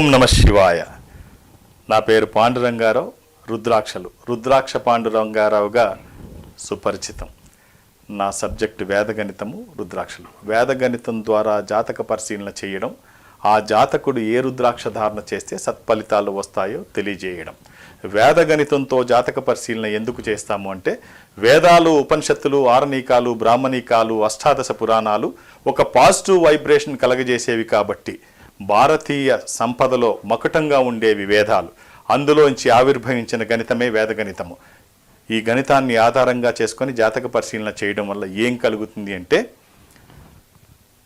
ఓం నమ శివాయ. నా పేరు పాండురంగారావు రుద్రాక్షలు. రుద్రాక్ష పాండురంగారావుగా సుపరిచితం. నా సబ్జెక్టు వేదగణితము రుద్రాక్షలు. వేదగణితం ద్వారా జాతక పరిశీలన చేయడం ఆ జాతకుడు ఏ రుద్రాక్ష ధారణ చేస్తే సత్ఫలితాలు వస్తాయో తెలియజేయడం. వేదగణితంతో జాతక పరిశీలన ఎందుకు చేస్తాము అంటే వేదాలు ఉపనిషత్తులు ఆరణీకాలు బ్రాహ్మణీకాలు అష్టాదశ పురాణాలు ఒక పాజిటివ్ వైబ్రేషన్ కలగజేసేవి కాబట్టి భారతీయ సంపదలో మకుటంగా ఉండేవి వేదాలు అందులోంచి ఆవిర్భవించిన గణితమే వేదగణితము. ఈ గణితాన్ని ఆధారంగా చేసుకొని జాతక పరిశీలన చేయడం వల్ల ఏం కలుగుతుంది అంటే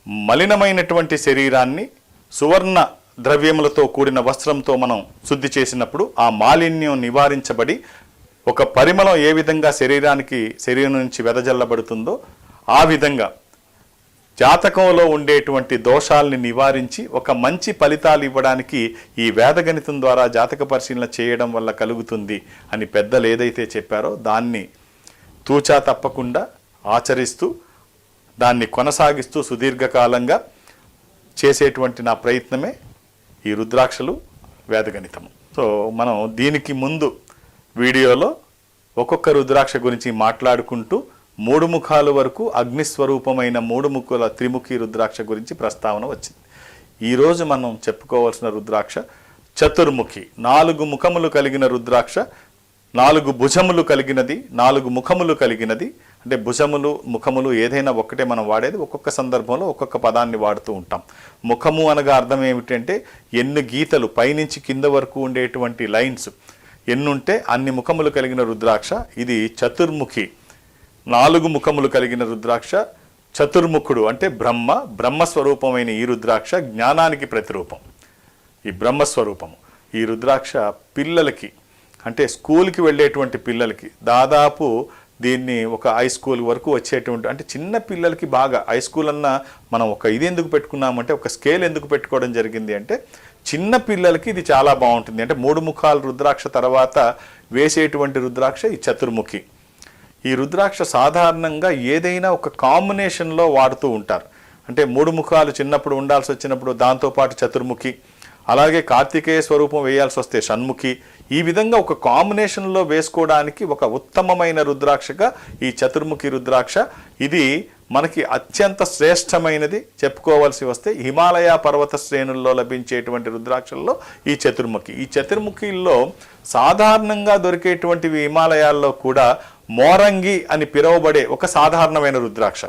మలినమైనటువంటి శరీరాన్ని సువర్ణ ద్రవ్యములతో కూడిన వస్త్రంతో మనం శుద్ధి చేసినప్పుడు ఆ మాలిన్యం నివారించబడి ఒక పరిమళం ఏ విధంగా శరీరానికి శరీరం నుంచి వెదజల్లబడుతుందో ఆ విధంగా జాతకంలో ఉండేటువంటి దోషాల్ని నివారించి ఒక మంచి ఫలితాలు ఇవ్వడానికి ఈ వేదగణితం ద్వారా జాతక పరిశీలన చేయడం వల్ల కలుగుతుంది అని పెద్దలు ఏదైతే చెప్పారో దాన్ని తూచా తప్పకుండా ఆచరిస్తూ దాన్ని కొనసాగిస్తూ సుదీర్ఘకాలంగా చేసేటువంటి నా ప్రయత్నమే ఈ రుద్రాక్షలు వేదగణితము సో మనం దీనికి ముందు వీడియోలో ఒక్కొక్క రుద్రాక్ష గురించి మాట్లాడుకుంటూ మూడు ముఖాలు వరకు అగ్నిస్వరూపమైన మూడు ముఖుల త్రిముఖి రుద్రాక్ష గురించి ప్రస్తావన వచ్చింది. ఈరోజు మనం చెప్పుకోవాల్సిన రుద్రాక్ష చతుర్ముఖి. నాలుగు ముఖములు కలిగిన రుద్రాక్ష నాలుగు భుజములు కలిగినది నాలుగు ముఖములు కలిగినది. అంటే భుజములు ముఖములు ఏదైనా ఒక్కటే మనం వాడేది ఒక్కొక్క సందర్భంలో ఒక్కొక్క పదాన్ని వాడుతూ ఉంటాం. ముఖము అనగా అర్థం ఏమిటంటే ఎన్ని గీతలు పైనుంచి కింద వరకు ఉండేటువంటి లైన్స్. ఎన్నుంటే అన్ని ముఖములు కలిగిన రుద్రాక్ష. ఇది చతుర్ముఖి. నాలుగు ముఖములు కలిగిన రుద్రాక్ష చతుర్ముఖుడు అంటే బ్రహ్మ బ్రహ్మస్వరూపమైన ఈ రుద్రాక్ష జ్ఞానానికి ప్రతిరూపం. ఈ బ్రహ్మస్వరూపము. ఈ రుద్రాక్ష పిల్లలకి అంటే స్కూల్కి వెళ్ళేటువంటి పిల్లలకి దాదాపు దీన్ని ఒక హై స్కూల్ వరకు వచ్చేటువంటి అంటే చిన్న పిల్లలకి బాగా హై స్కూల్ అన్న మనం ఒక ఇది ఎందుకు పెట్టుకున్నామంటే ఒక స్కేల్ ఎందుకు పెట్టుకోవడం జరిగింది అంటే చిన్న పిల్లలకి ఇది చాలా బాగుంటుంది. అంటే మూడు ముఖాలు రుద్రాక్ష తర్వాత వేసేటువంటి రుద్రాక్ష ఈ చతుర్ముఖి. ఈ రుద్రాక్ష సాధారణంగా ఏదైనా ఒక కాంబినేషన్లో వాడుతూ ఉంటారు. అంటే మూడు ముఖాలు చిన్నప్పుడు ఉండాల్సి వచ్చినప్పుడు దాంతోపాటు చతుర్ముఖి అలాగే కార్తికేయ స్వరూపం వేయాల్సి వస్తే షణ్ముఖి. ఈ విధంగా ఒక కాంబినేషన్లో వేసుకోవడానికి ఒక ఉత్తమమైన రుద్రాక్షగా ఈ చతుర్ముఖి రుద్రాక్ష ఇది మనకి అత్యంత శ్రేష్టమైనది. చెప్పుకోవాల్సి వస్తే హిమాలయ పర్వత శ్రేణుల్లో లభించేటువంటి రుద్రాక్షల్లో ఈ చతుర్ముఖి. ఈ చతుర్ముఖిల్లో సాధారణంగా దొరికేటువంటివి హిమాలయాల్లో కూడా మోరంగి అని పిలువబడే ఒక సాధారణమైన రుద్రాక్ష.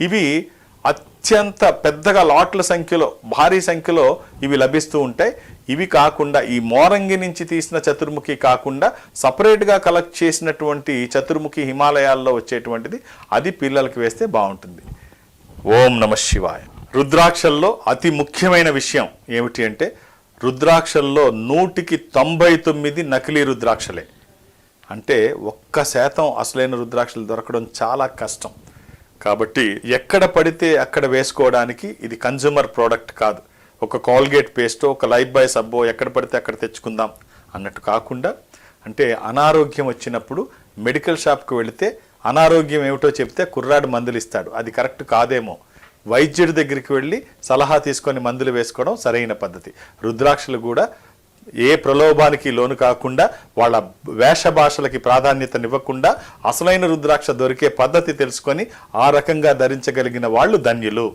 ఇవి అత్యంత పెద్దగా లాట్ల సంఖ్యలో భారీ సంఖ్యలో ఇవి లభిస్తూ ఉంటాయి. ఇవి కాకుండా ఈ మోరంగి నుంచి తీసిన చతుర్ముఖి కాకుండా సపరేట్గా కలెక్ట్ చేసినటువంటి చతుర్ముఖి హిమాలయాల్లో వచ్చేటువంటిది అది పిల్లలకి వేస్తే బాగుంటుంది. ఓం నమ శివాయ. రుద్రాక్షల్లో అతి ముఖ్యమైన విషయం ఏమిటి అంటే రుద్రాక్షల్లో నూటికి తొంభై తొమ్మిది నకిలీ రుద్రాక్షలే. అంటే ఒక్క శాతం అసలైన రుద్రాక్షలు దొరకడం చాలా కష్టం. కాబట్టి ఎక్కడ పడితే అక్కడ వేసుకోవడానికి ఇది కన్జ్యూమర్ ప్రోడక్ట్ కాదు. ఒక కాల్గేట్ పేస్టో ఒక లైఫ్ బాయ్ సబ్బో ఎక్కడ పడితే అక్కడ తెచ్చుకుందాం అన్నట్టు కాకుండా అంటే అనారోగ్యం వచ్చినప్పుడు మెడికల్ షాప్కి వెళితే అనారోగ్యం ఏమిటో చెప్తే కుర్రాడు మందులు ఇస్తాడు. అది కరెక్ట్ కాదేమో. వైద్యుడి దగ్గరికి వెళ్ళి సలహా తీసుకొని మందులు వేసుకోవడం సరైన పద్ధతి. రుద్రాక్షలు కూడా ఏ ప్రలోభానికి లోను కాకుండా వాళ్ళ వేష భాషలకి ప్రాధాన్యతనివ్వకుండా అసలైన రుద్రాక్ష దొరికే పద్ధతి తెలుసుకొని ఆ రకంగా ధరించగలిగిన వాళ్ళు ధన్యులు.